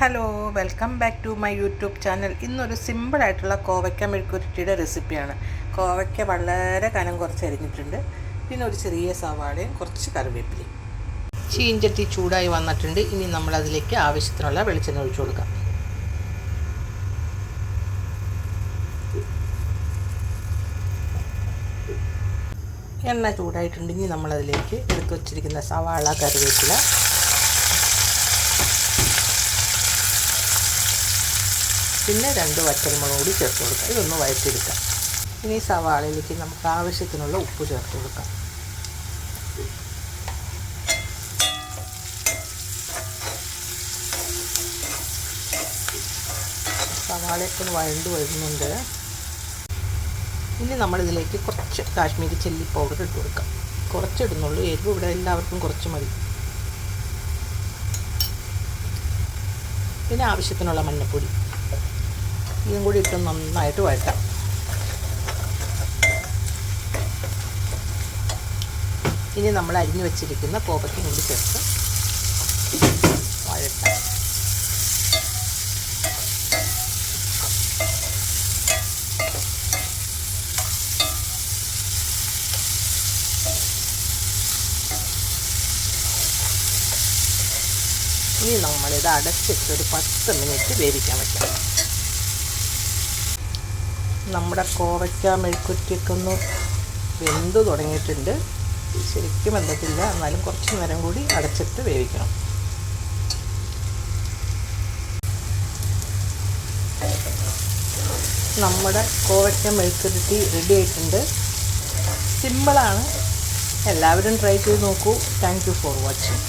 Hello welcome back to my YouTube channel ഇന്നൊരു സിമ്പിളായിട്ടുള്ള കോവയ്ക്ക മെഴുക്കുരുട്ടിയുടെ റെസിപ്പിയാണ് കോവയ്ക്ക വളരെ കനം കുറച്ച് അരിഞ്ഞിട്ടുണ്ട്. പിന്നെ ഒരു ചെറിയ സവാളയും കുറച്ച് കറിവേപ്പിലയും. ചീഞ്ചട്ടി ചൂടായി വന്നിട്ടുണ്ട്. ഇനി നമ്മൾ അതിലേക്ക് ആവശ്യത്തിനുള്ള വെളിച്ചെണ്ണ ഒഴിച്ചു കൊടുക്കാം. എണ്ണ ചൂടായിട്ടുണ്ടെങ്കിൽ നമ്മളതിലേക്ക് എടുത്തു വച്ചിരിക്കുന്ന സവാള കറിവേപ്പില പിന്നെ രണ്ട് വറ്റൽമുളക് കൂടി ചേർത്ത് കൊടുക്കാം. ഇതൊന്ന് വഴറ്റിയെടുക്കാം. ഇനി സവാളയിലേക്ക് നമുക്ക് ആവശ്യത്തിനുള്ള ഉപ്പ് ചേർത്ത് കൊടുക്കാം. സവാളയൊക്കെ വഴണ്ട് വരുന്നുണ്ട്. ഇനി നമ്മളിതിലേക്ക് കുറച്ച് കാശ്മീരി ചില്ലി പൗഡർ ഇട്ട് കൊടുക്കാം. കുറച്ചിടുന്നുള്ളൂ. എരിവ് ഇവിടെ എല്ലാവർക്കും കുറച്ച് മതി. പിന്നെ ആവശ്യത്തിനുള്ള മഞ്ഞൾപ്പൊടി ഇതും കൂടി ഇട്ട് നന്നായിട്ട് വഴറ്റാം. ഇനി നമ്മൾ അരിഞ്ഞു വെച്ചിരിക്കുന്ന കോപ്പയ്ക്കും കൂടി ചേർത്ത് വഴറ്റാം. ഇനി നമ്മളിത് അടച്ചിട്ട് ഒരു പത്ത് മിനിറ്റ് വേവിക്കാൻ വെക്കാം. നമ്മുടെ കോവയ്ക്ക മെഴുക്കുറ്റിയൊക്കെ ഒന്ന് വെന്ത് തുടങ്ങിയിട്ടുണ്ട്. ശരിക്കും വെന്തത്തില്ല എന്നാലും കുറച്ച് നേരം കൂടി അടച്ചിട്ട് വേവിക്കണം. നമ്മുടെ കോവയ്ക്ക മെഴുക്കുരുട്ടി റെഡി ആയിട്ടുണ്ട്. സിമ്പിളാണ് എല്ലാവരും ട്രൈ ചെയ്ത് നോക്കൂ. Thank you for watching